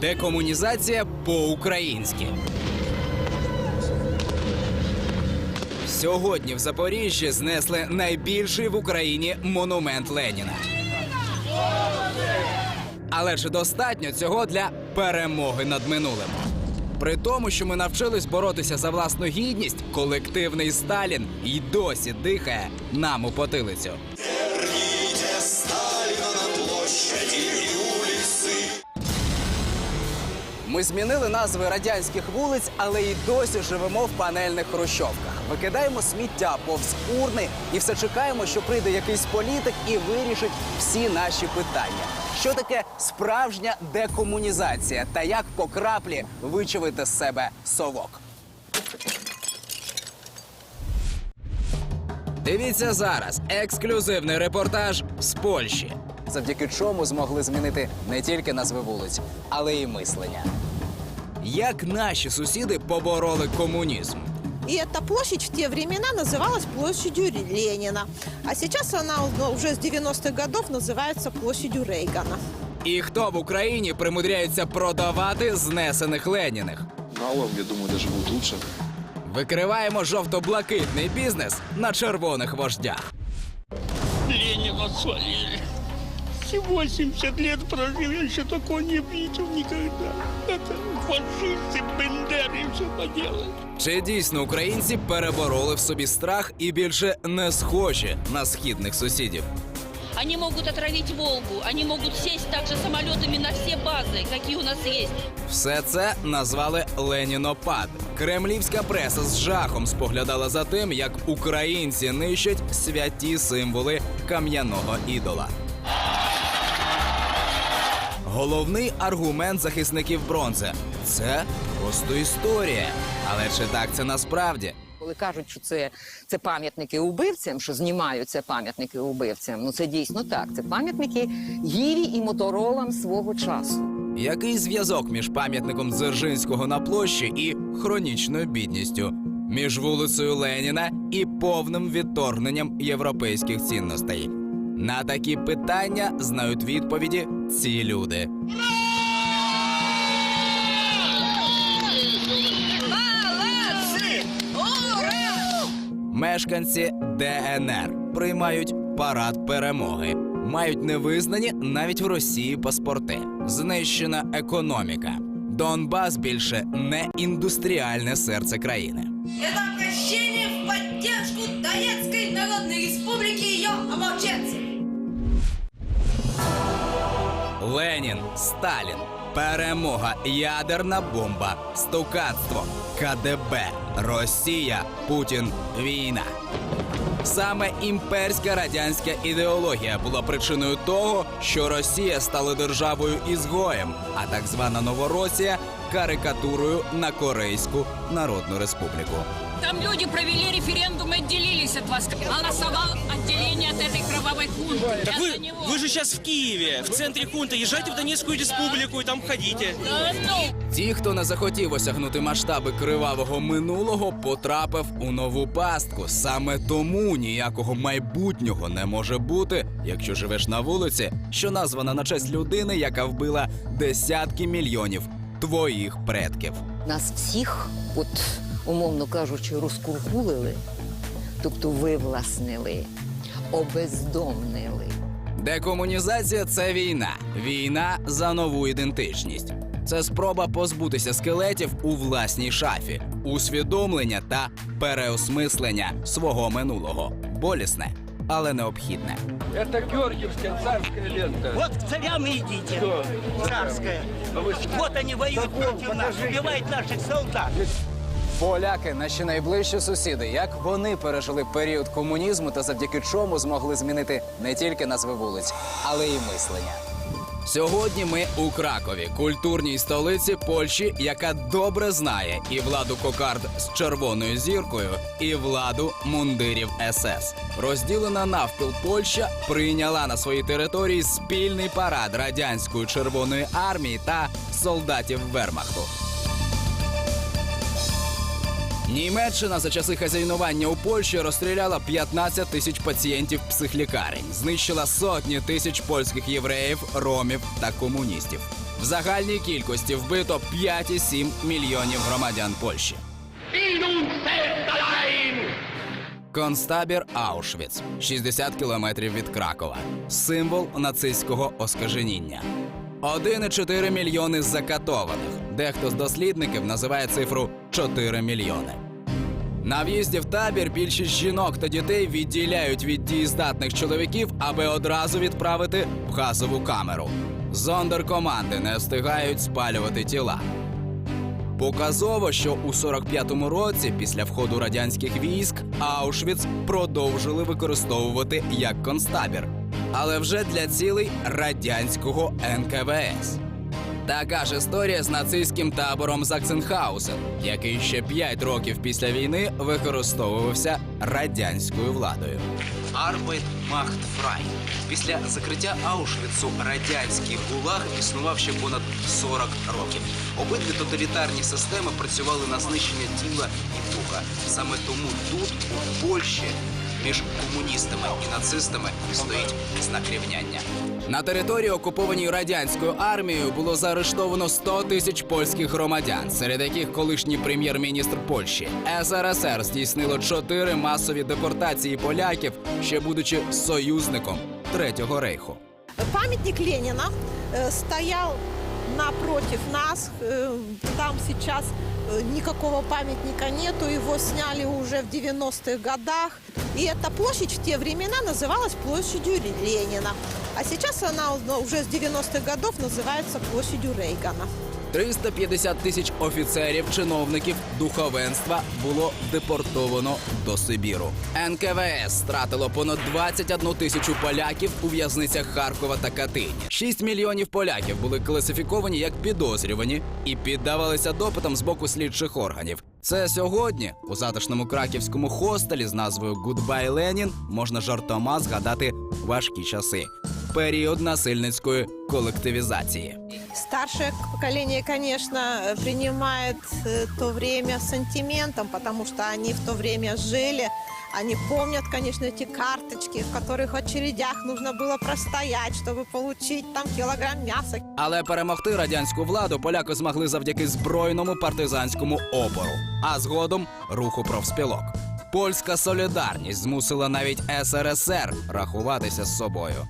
Декомунізація по-українськи. Сьогодні в Запоріжжі знесли найбільший в Україні монумент Леніна. Але чи достатньо цього для перемоги над минулим? При тому, що ми навчились боротися за власну гідність, колективний Сталін й досі дихає нам у потилицю. Ми змінили назви радянських вулиць, але й досі живемо в панельних хрущовках. Викидаємо сміття повз урни і все чекаємо, що прийде якийсь політик і вирішить всі наші питання. Що таке справжня декомунізація та як по краплі вичавити з себе совок? Дивіться зараз ексклюзивний репортаж з Польщі, завдяки чому змогли змінити не тільки назви вулиць, але й мислення. Як наші сусіди побороли комунізм? И эта площадь в те времена называлась площадью Ленина. А сейчас она ну, уже с 90-х годов называется площадью Рейгана. І хто в Україні примудряється продавати знесених Леніних? Налог, я думаю, даже будет лучше. Викриваємо жовто-блакитний бізнес на червоних вождях. Ленина свалили. Все 80 лет прожил, я еще такого не видел никогда. Это фашисты, бендеры все поделали. Чи дійсно українці перебороли в собі страх і більше не схожі на східних сусідів? Они могут отравить Волгу, они могут сесть также самолетами на все базы, какие у нас есть. Все це назвали Ленінопад. Кремлівська преса з жахом споглядала за тим, як українці нищать святі символи кам'яного ідола. Головний аргумент захисників бронзи це просто історія. Але чи так це насправді? Коли кажуть, що це, це пам'ятники убивцям, що знімаються пам'ятники убивцям, ну це дійсно так. Це пам'ятники гірі і моторолам свого часу. Який зв'язок між пам'ятником Дзержинського на площі і хронічною бідністю, між вулицею Леніна і повним відторгненням європейських цінностей? На такі питання знають відповіді ці люди. Мешканці ДНР приймають парад перемоги. Мають невизнані навіть в Росії паспорти. Знищена економіка. Донбас більше не індустріальне серце країни. Это обращение в поддержку Донецкой Народной Республики и ее ополченцев. Ленін, Сталін, перемога, ядерна бомба, стукатство, КДБ, Росія, Путін, війна. Саме імперська радянська ідеологія була причиною того, що Росія стала державою ізгоєм, а так звана Новоросія карикатурою на Корейську Народну Республіку. Там люди провели референдум и отделились от вас. Голосовал отделение от этой кровавой хунты. Так Я вы, за него. вы же сейчас в Киеве, в центре хунта. Езжайте в Донецкую республику и там ходите. Да ну, Ті, хто не захотів осягнути масштаби кривавого минулого, потрапив у нову пастку. Саме тому ніякого майбутнього не може бути, якщо живеш на вулиці, що названа на честь людини, яка вбила десятки мільйонів твоїх предків. Нас всіх, от умовно кажучи, розкуркулили, тобто вивласнили, обездомнили. Декомунізація це війна. Війна за нову ідентичність. Це спроба позбутися скелетів у власній шафі, усвідомлення та переосмислення свого минулого. Болісне, але необхідне. Вот к царям и идите. Царская. Вот они воюют против нас, убивают наших солдат. Поляки, наші найближчі сусіди, як вони пережили період комунізму та завдяки чому змогли змінити не тільки назви вулиць, але й мислення. Сьогодні ми у Кракові, культурній столиці Польщі, яка добре знає і владу кокард з червоною зіркою, і владу мундирів СС. Розділена навпіл Польща прийняла на своїй території спільний парад радянської червоної армії та солдатів Вермахту. Німеччина за часи хазяйнування у Польщі розстріляла 15 тисяч пацієнтів психлікарень, знищила сотні тисяч польських євреїв, ромів та комуністів. В загальній кількості вбито 5,7 мільйонів громадян Польщі. Концтабір Аушвіц, 60 кілометрів від Кракова, символ нацистського оскаженіння. 1,4 мільйони закатованих. Дехто з дослідників називає цифру 4 мільйони. На в'їзді в табір більшість жінок та дітей відділяють від дієздатних чоловіків, аби одразу відправити в газову камеру. Зондеркоманди не встигають спалювати тіла. Показово, що у 45-му році, після входу радянських військ, Аушвіц продовжили використовувати як концтабір, але вже для цілей радянського НКВС. Така ж історія з нацистським табором Заксенхаузен, який ще 5 років після війни використовувався радянською владою. Арбайт Махт Фрай. Після закриття Аушвіцу радянський гулаг існував ще понад 40 років. Обидві тоталітарні системи працювали на знищення тіла і духа. Саме тому тут, у Польщі, між комуністами і нацистами стоїть знак рівняння. На території, окупованій радянською армією, було заарештовано 100 тисяч польських громадян, серед яких колишній прем'єр-міністр Польщі. СРСР здійснило чотири масові депортації поляків, ще будучи союзником Третього рейху. Памятник Леніна э, стоял напротив нас. Э, Там сейчас э, никакого памятника нету. Его сняли уже в 90-х годах. И эта площадь в те времена называлась площадью Ленина. А сейчас она ну, уже с 90-х годов называется площадью Рейгана. 350 тисяч офіцерів, чиновників, духовенства було депортовано до Сибіру. НКВС стратило понад 21 тисячу поляків у в'язницях Харкова та Катині. 6 мільйонів поляків були класифіковані як підозрювані і піддавалися допитам з боку слідчих органів. Це сьогодні у затишному краківському хостелі з назвою Гудбай Ленін можна жартома згадати важкі часи Період насильницької колективізації. Старшее поколение, конечно, э, принимает э, то время с сантиментом, потому что они в то время жили. Они помнят, конечно, эти карточки, в которых очередях нужно было простоять, чтобы получить там килограмм мяса. Але перемогти радянську владу поляки змогли завдяки збройному партизанському опору, а згодом руху профспілок. Польська солідарність змусила навіть СРСР рахуватися з собою.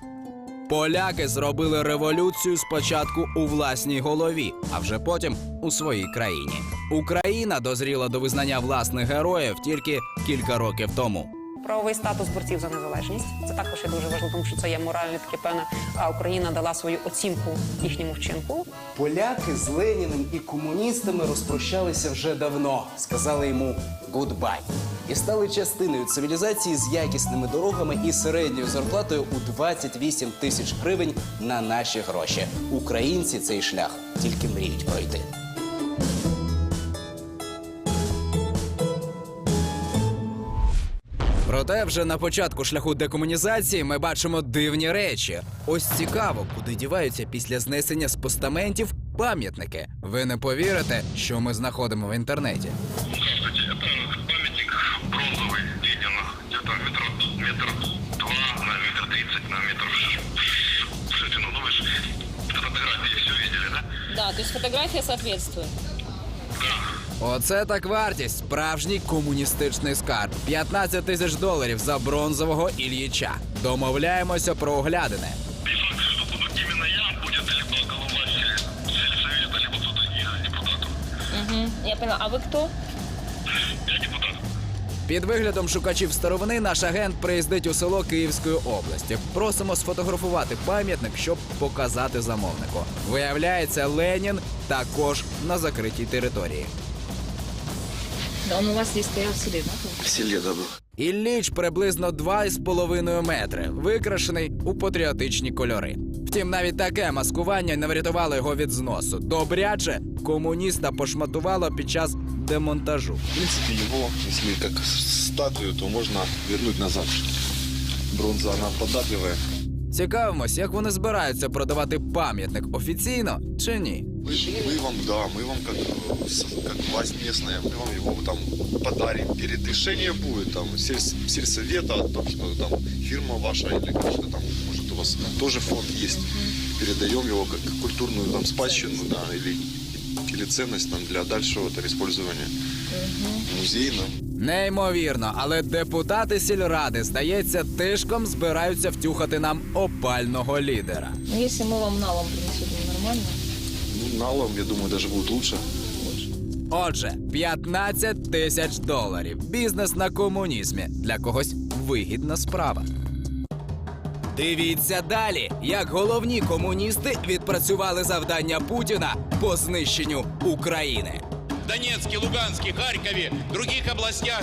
Поляки зробили революцію спочатку у власній голові, а вже потім у своїй країні. Україна дозріла до визнання власних героїв тільки кілька років тому. Правовий статус борців за незалежність це також є дуже важливо, тому що це є моральне таке певне. А Україна дала свою оцінку їхньому вчинку. Поляки з Леніним і комуністами розпрощалися вже давно, сказали йому гудбай. І стали частиною цивілізації з якісними дорогами і середньою зарплатою у 28 тисяч гривень на наші гроші. Українці цей шлях тільки мріють пройти. Проте вже на початку шляху декомунізації ми бачимо дивні речі. Ось цікаво, куди діваються після знесення з постаментів пам'ятники. Ви не повірите, що ми знаходимо в інтернеті. Да? То есть фотография соответствует. Оце так вартість. Справжній комуністичний скарб. 15 тисяч доларів за бронзового Ільїча. Домовляємося про оглядини. И факт, что именно я, будет либо голова сель- сельсовета, либо кто-то из депутатов. Я поняла. А вы кто? Під виглядом шукачів старовини наш агент приїздить у село Київської області. Просимо сфотографувати пам'ятник, щоб показати замовнику. Виявляється, Ленін також на закритій території. Да он у вас здесь стоял в селе, да? В селе да, был. Ілліч приблизно 2,5 метри, викрашений у патріотичні кольори. Втім, навіть таке маскування не врятувало його від зносу. Добряче комуніста пошматувало під час демонтажу. В принципе, его, если как статую, то можно вернуть назад. Бронза, она податливая. Цікавимось, як вони збираються продавати пам'ятник офіційно чи ні. Мы, мы вам, да, мы вам как, э, с- как власть местная, мы вам его там подарим. Перед решение будет там сельс- сельсовета, о том, что там фирма ваша или какой-то там, может у вас тоже фонд есть. Передаем его как культурную там спадщину, да, или, или ценность там для дальшего там, использования музейно. Неймовірно, але депутати сільради, здається, тишком збираються втюхати нам опального лідера. Ну, если мы вам налом принесем, нормально? Ну, налом, я думаю, даже будет лучше. Отже, 15 тисяч доларів. Бізнес на комунізмі. Для когось вигідна справа. Дивіться далі, як головні комуністи відпрацювали завдання Путіна по знищенню України. Донецькі, Луганске, Харькове, других областях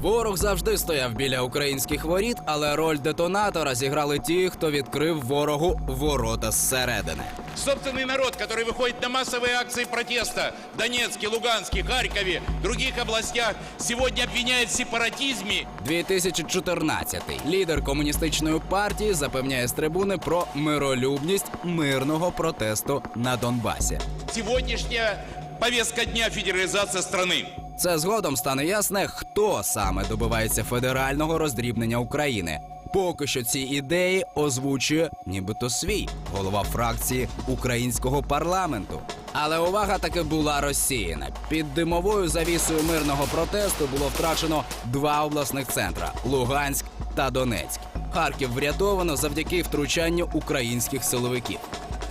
Ворог завжди стояв біля українських воріт, але роль детонатора зіграли ті, хто відкрив ворогу ворота зсередини. собственный народ, который выходит на массовые акции протеста в Донецке, Луганске, Харькове, других областях, сегодня обвиняет в сепаратизме 2014 лідер комуністичної партії запевняє з трибуни про миролюбність мирного протесту на Донбасі. сегодняшняя повестка дня федерализация страны. Це згодом стане ясне, хто саме добивається федерального роздрібнення України. Поки що ці ідеї озвучує нібито свій голова фракції українського парламенту. Але увага таки була розсіяна. Під димовою завісою мирного протесту було втрачено два обласних центра Луганськ та Донецьк. Харків врятовано завдяки втручанню українських силовиків.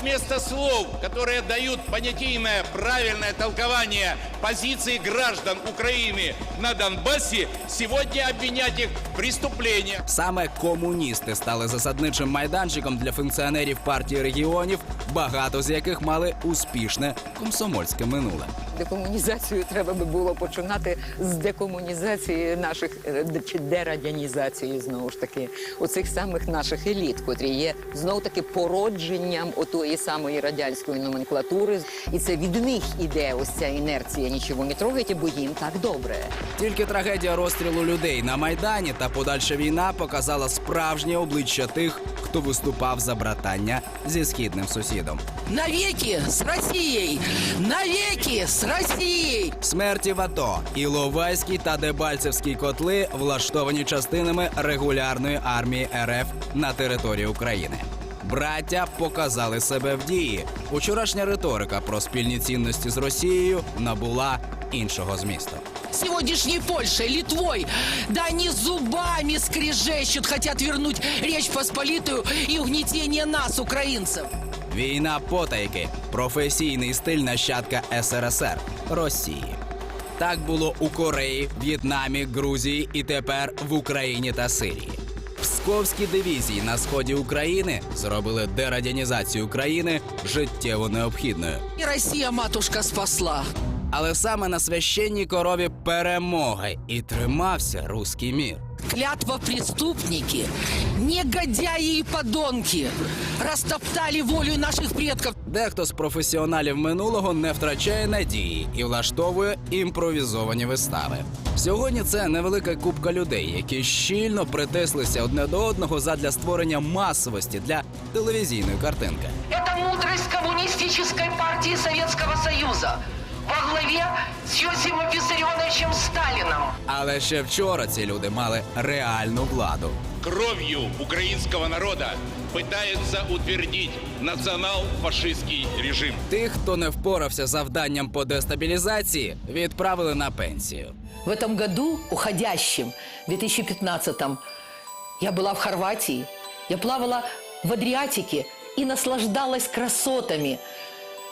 Вместо слов, которые дают понятийное правильное толкование позиции граждан Украины на Донбассе, сегодня обвинять их в преступлениях. Саме комуністи стали засадничим майданчиком для функціонерів партії регіонів, багато з яких мали успішне комсомольське минуле. Декомунізацію треба би було починати з декомунізації наших е, чи дерадянізації знову ж таки оцих самих наших еліт, котрі є знову таки породженням отої самої радянської номенклатури. І це від них іде ось ця інерція. Нічого не трогайте, бо їм так добре. Тільки трагедія розстрілу людей на майдані та подальша війна показала справжнє обличчя тих, хто виступав за братання зі східним сусідом. Навеки с Россией! Навеки с Россией! Смерті в АТО, Іловайський та Дебальцевський котли влаштовані частинами регулярної армії РФ на території України. Браття показали себе в дії. Учорашня риторика про спільні цінності з Росією набула іншого змісту. Сегодняшней Польшей, Литвой, да они зубами скрежещут, хотят вернуть Речь Посполитую и угнетение нас, украинцев. Війна потайки професійний стиль нащадка СРСР Росії. Так було у Кореї, В'єтнамі, Грузії і тепер в Україні та Сирії. Псковські дивізії на сході України зробили дерадянізацію країни життєво необхідною. И Россия, матушка, спасла. Але саме на священній корові перемоги і тримався руський мір. Клятва преступники, негодяи и подонки растоптали волю наших предков. Дехто з професіоналів минулого не втрачає надії і влаштовує імпровізовані вистави. Сьогодні це невелика купка людей, які щільно притислися одне до одного задля створення масовості для телевізійної картинки. Это мудрость коммунистической партии Советского Союза во главе с Йосифом Виссарионовичем Сталином. Але ще вчора ці люди мали реальну владу. Кровью украинского народа пытаются утвердить национал-фашистский режим. Тих, хто не впорався з завданням по дестабілізації, відправили на пенсію. В этом году, уходящем, 2015-м, я была в Хорватии, я плавала в Адриатике и наслаждалась красотами,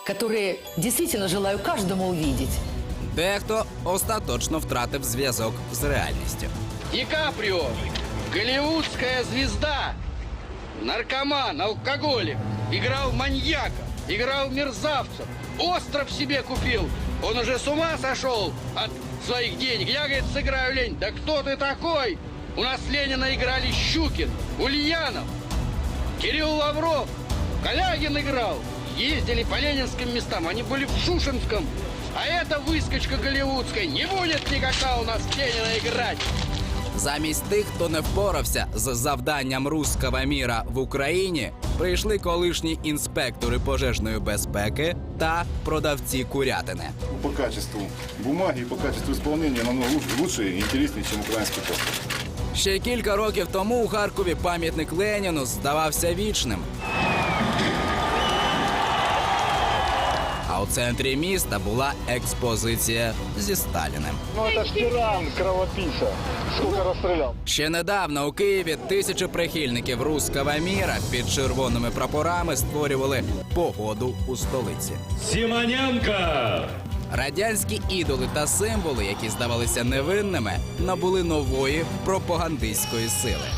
которые действительно желаю каждому увидеть. Дехто остаточно втратив зв'язок з реальністю. Ди Каприо, голливудская звезда, наркоман, алкоголик, играл маньяка, играл мерзавцев, остров себе купил. Он уже с ума сошел от своих денег. Я, говорит, сыграю Ленин. Да кто ты такой? У нас Ленина играли Щукин, Ульянов, Кирилл Лавров, Калягин играл. Ездили по ленинским местам, они были в Шушинском. А эта выскочка голливудская не будет никогда у нас Ленина играть. Замість тих, хто не впорався з завданням руского міра в Україні, прийшли колишні інспектори пожежної безпеки та продавці курятини. По качеству бумаги и по качеству исполнения намного лучше, лучше и интереснее, чем украинский пост. Ще кілька років тому у Харкові пам'ятник Леніну здавався вічним. У центрі міста була експозиція зі Сталіним. Ну это ж тиран, кровопийца. Сколько расстрелял. Ще недавно у Києві тисячі прихильників руского міра під червоними прапорами створювали погоду у столиці. Симоненко! Радянські ідоли та символи, які здавалися невинними, набули нової пропагандистської сили.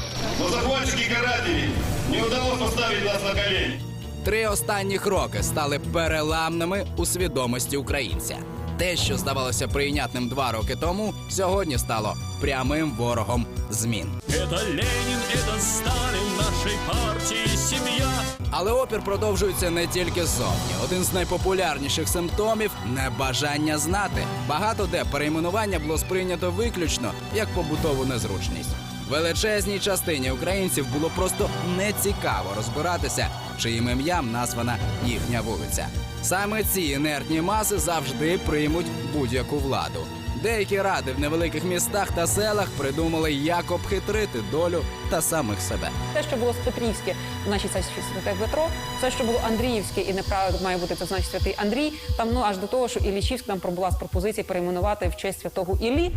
Но захватчики и не удалось поставить нас на колени. Три останніх роки стали переламними у свідомості українця. Те, що здавалося прийнятним два роки тому, сьогодні стало прямим ворогом змін. Это Ленин, это Сталин, нашей партии семья. Але опір продовжується не тільки ззовні. Один з найпопулярніших симптомів небажання знати. Багато де перейменування було сприйнято виключно як побутову незручність. Величезній частині українців було просто нецікаво розбиратися, чиїм ім'ям названа їхня вулиця. Саме ці інертні маси завжди приймуть будь-яку владу. Деякі ради в невеликих містах та селах придумали, як обхитрити долю та самих себе. Те, що було Петрівське, значить це святе Петро. Все, що було Андріївське і неправильно має бути, це значить святий Андрій. Там ну аж до того, що Іллічівськ там пробула з пропозиції перейменувати в честь святого Іллі.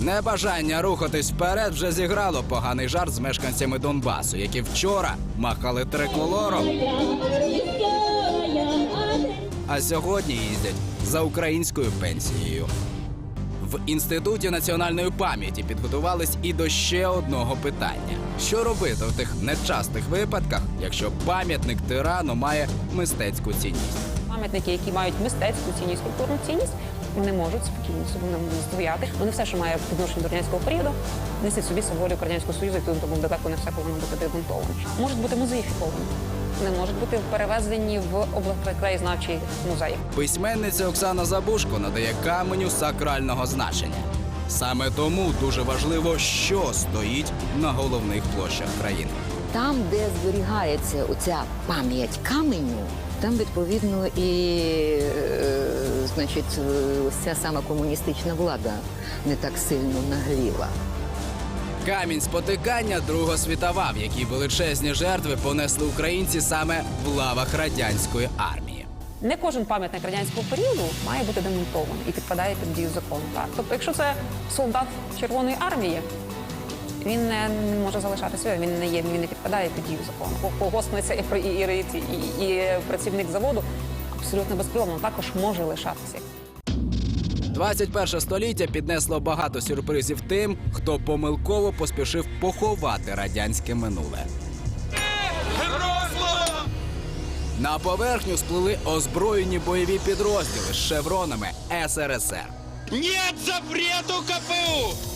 Небажання рухатись вперед вже зіграло поганий жарт з мешканцями Донбасу, які вчора махали триколором, а сьогодні їздять за українською пенсією. В інституті національної пам'яті підготувались і до ще одного питання: що робити в тих нечастих випадках, якщо пам'ятник тирану має мистецьку цінність? Пам'ятники, які мають мистецьку цінність, культурну цінність, вони можуть спокійно собі нам стояти. Вони все, що має відношення до радянського періоду, несуть собі символіку радянського союзу, і тому далеко не все повинно бути демонтовано. Можуть бути музеїфіковані, не можуть бути перевезені в областкраєзнавчий музей. Письменниця Оксана Забушко надає каменю сакрального значення. Саме тому дуже важливо, що стоїть на головних площах країни. Там, де зберігається оця пам'ять каменю, там відповідно і е, значить, ця сама комуністична влада не так сильно нагріла. Камінь спотикання Друга світова, в якій величезні жертви понесли українці саме в лавах радянської армії. Не кожен пам'ятник радянського періоду має бути демонтований і підпадає під дію закону. Так, тобто, якщо це солдат Червоної армії, він не може залишатися, він не є, він не підпадає під дію закону. Колгоспниця і, і, і, і, і працівник заводу абсолютно безпіловно також може лишатися. 21 століття піднесло багато сюрпризів тим, хто помилково поспішив поховати радянське минуле. На поверхню сплили озброєні бойові підрозділи з шевронами СРСР. Нет запрету КПУ!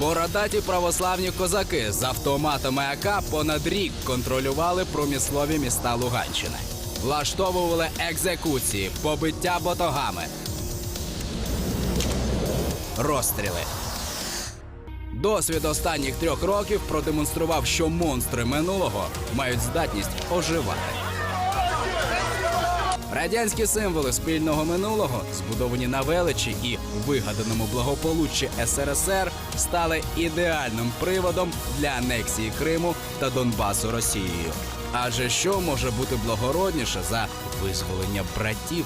Бородаті православні козаки з автоматами АК понад рік контролювали промислові міста Луганщини. Влаштовували екзекуції, побиття ботогами, розстріли. Досвід останніх трьох років продемонстрував, що монстри минулого мають здатність оживати. Радянські символи спільного минулого, збудовані на величі і вигаданому благополуччі СРСР, стали ідеальним приводом для анексії Криму та Донбасу Росією. Адже що може бути благородніше за визволення братів?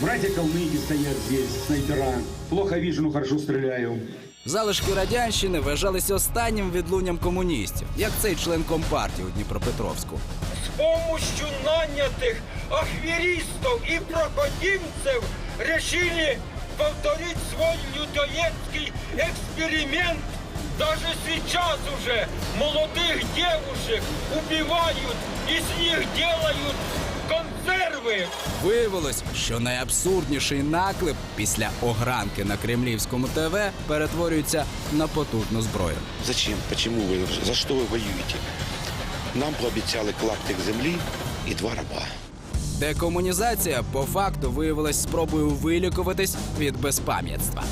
Братья калмыки стоят здесь, снайпера. Плохо вижу, но хорошо стреляю. Залишки радянщини вважалися останнім відлунням комуністів, як цей член компартії у Дніпропетровську. С помощью нанятых ахверистов и проходимцев решили повторить свой людоедский эксперимент. Даже сейчас уже молодых девушек убивают и с них делают консервы. Виявилось, що найабсурдніший наклеп після огранки на кремлівському ТВ перетворюється на потужну зброю. Зачем? Почему вы? За что вы воюете? Нам пообіцяли клаптик землі і два раба. Декомунізація по факту виявилась спробою вилікуватись від безпам'ятства.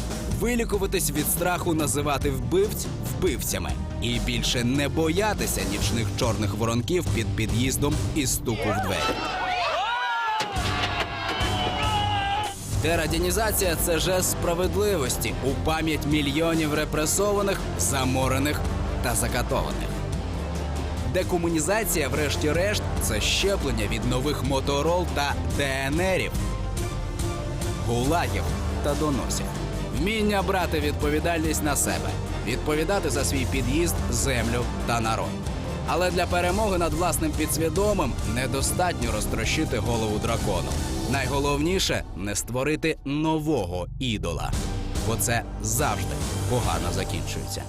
вилікуватись від страху називати вбивць вбивцями і більше не боятися нічних чорних воронків під під'їздом і стуку в двері. Дерадянізація це жест справедливості у пам'ять мільйонів репресованих, заморених та закатованих. Декомунізація, врешті-решт, це щеплення від нових моторол та ДНРів, гулагів та доносів. Вміння брати відповідальність на себе, відповідати за свій під'їзд, землю та народ. Але для перемоги над власним підсвідомим недостатньо розтрощити голову дракону. Найголовніше не створити нового ідола, бо це завжди погано закінчується.